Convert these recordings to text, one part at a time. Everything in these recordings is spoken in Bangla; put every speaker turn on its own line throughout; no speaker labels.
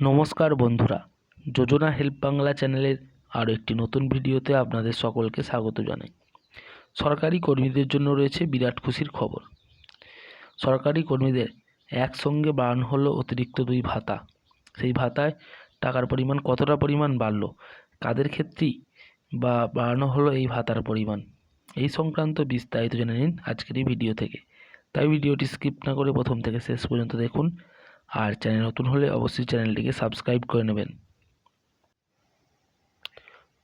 নমস্কার বন্ধুরা। যোজনা হেল্প বাংলা চ্যানেলের আরও একটি নতুন ভিডিওতে আপনাদের সকলকে স্বাগত জানাই। সরকারি কর্মীদের জন্য রয়েছে বিরাট খুশির খবর। সরকারি কর্মীদের একসঙ্গে বাড়ানো হলো অতিরিক্ত দুই ভাতা। সেই ভাতায় টাকার পরিমাণ কতটা পরিমাণ বাড়লো, কাদের ক্ষেত্রেই বা বাড়ানো হলো এই ভাতার পরিমাণ, এই সংক্রান্ত বিস্তারিত জেনে নিন আজকের এই ভিডিও থেকে। তাই ভিডিওটি স্কিপ না করে প্রথম থেকে শেষ পর্যন্ত দেখুন। আর চ্যানেল নতুন হলে অবশ্যই চ্যানেলটিকে সাবস্ক্রাইব করে নেবেন।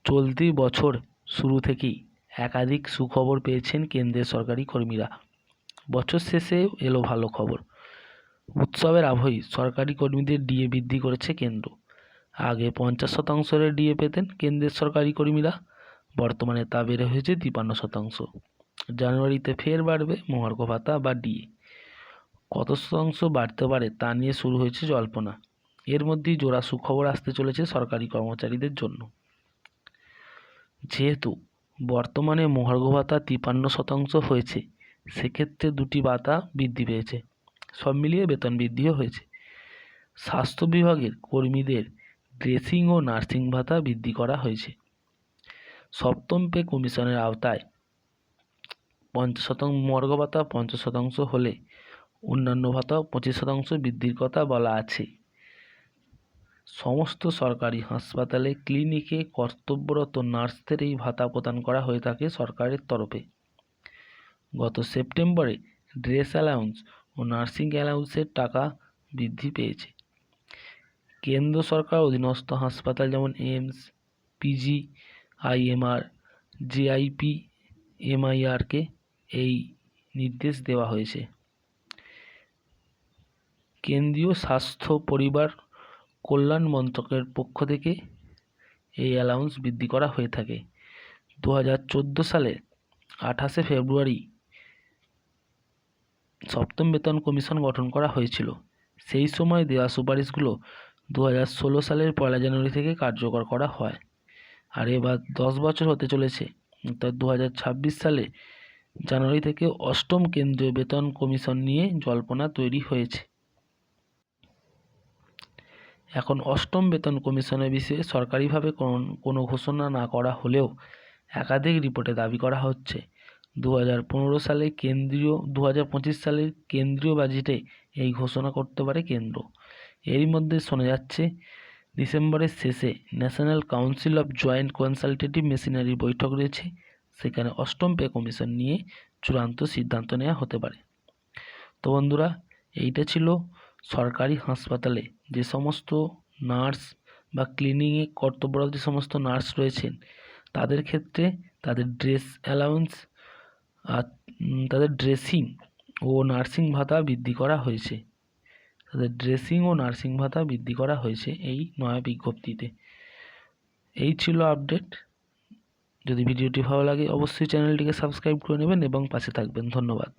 চলতি বছর শুরু থেকেই একাধিক সুখবর পেয়েছেন কেন্দ্রের সরকারি কর্মীরা। বছর শেষে এলো ভালো খবর। উৎসবের আবহেই সরকারি কর্মীদের ডিএ বৃদ্ধি করেছে কেন্দ্র। আগে পঞ্চাশ শতাংশের ডিএ পেতেন কেন্দ্রের সরকারি কর্মীরা, বর্তমানে তা বেড়ে হয়েছে তিপান্ন শতাংশ। জানুয়ারিতে ফের বাড়বে মহার্ঘ ভাতা বা ডিএ। কত শতাংশ বাড়তে পারে তা নিয়ে শুরু হয়েছে জল্পনা। এর মধ্যেই জোড়া সুখবর আসতে চলেছে সরকারি কর্মচারীদের জন্য। যেহেতু বর্তমানে মহার্ঘ ভাতা তিপান্ন শতাংশ হয়েছে, সেক্ষেত্রে দুটি ভাতা বৃদ্ধি পেয়েছে। সব মিলিয়ে বেতন বৃদ্ধিও হয়েছে। স্বাস্থ্য বিভাগের কর্মীদের ড্রেসিং ও নার্সিং ভাতা বৃদ্ধি করা হয়েছে। সপ্তম পে কমিশনের আওতায় পঞ্চাশ শতাংশ মর্গ ভাতা পঞ্চাশ শতাংশ হলে অন্যান্য ভাতাও পঁচিশ শতাংশ বৃদ্ধির কথা বলা আছে। সমস্ত সরকারি হাসপাতালে, ক্লিনিকে কর্তব্যরত নার্সদের এই ভাতা প্রদান করা হয়ে থাকে সরকারের তরফে। গত সেপ্টেম্বরে ড্রেস অ্যালাউন্স ও নার্সিং অ্যালাউন্সের টাকা বৃদ্ধি পেয়েছে। কেন্দ্র সরকার অধীনস্থ হাসপাতাল যেমন এইমস, পিজি, আইএমআর, জেআইপি, এমআইআরকে এই নির্দেশ দেওয়া হয়েছে। কেন্দ্রীয় স্বাস্থ্য, পরিবার, কল্যাণ মন্ত্রকের পক্ষ থেকে এই অ্যালাউন্স বৃদ্ধি করা হয়ে থাকে। দু হাজার চোদ্দ সালে আঠাশে ফেব্রুয়ারি সপ্তম বেতন কমিশন গঠন করা হয়েছিল। সেই সময় দেওয়া সুপারিশগুলো দু হাজার ষোলো সালের পয়লা জানুয়ারি থেকে কার্যকর করা হয়। আর এবার দশ বছর হতে চলেছে। অর্থাৎ দু হাজার ছাব্বিশ সালে জানুয়ারি থেকে অষ্টম কেন্দ্রীয় বেতন কমিশন নিয়ে জল্পনা তৈরি হয়েছে। এখন অষ্টম বেতন কমিশনের বিষয়ে সরকারিভাবে কোনো ঘোষণা না করা হলেও একাধিক রিপোর্টে দাবি করা হচ্ছে। দু হাজার পনেরো সালে কেন্দ্রীয় দু হাজার পঁচিশ সালের কেন্দ্রীয় বাজেটে এই ঘোষণা করতে পারে কেন্দ্র। এরই মধ্যে শোনা যাচ্ছে, ডিসেম্বরের শেষে national council of joint consultative machinery বৈঠক রয়েছে। সেখানে অষ্টম পে কমিশন নিয়ে চূড়ান্ত সিদ্ধান্ত নেওয়া হতে পারে। তো বন্ধুরা, এইটা ছিল সরকারি হাসপাতালে যে সমস্ত নার্স বা ক্লিনিংয়ে কর্তব্যরত যে সমস্ত নার্স রয়েছেন, তাদের ক্ষেত্রে তাদের ড্রেস অ্যালাউন্স আর তাদের ড্রেসিং ও নার্সিং ভাতা বৃদ্ধি করা হয়েছে। তাদের ড্রেসিং ও নার্সিং ভাতা বৃদ্ধি করা হয়েছে এই নয়া বিজ্ঞপ্তিতে। এই ছিল আপডেট। যদি ভিডিওটি ভালো লাগে, অবশ্যই চ্যানেলটিকে সাবস্ক্রাইব করে নেবেন এবং পাশে থাকবেন। ধন্যবাদ।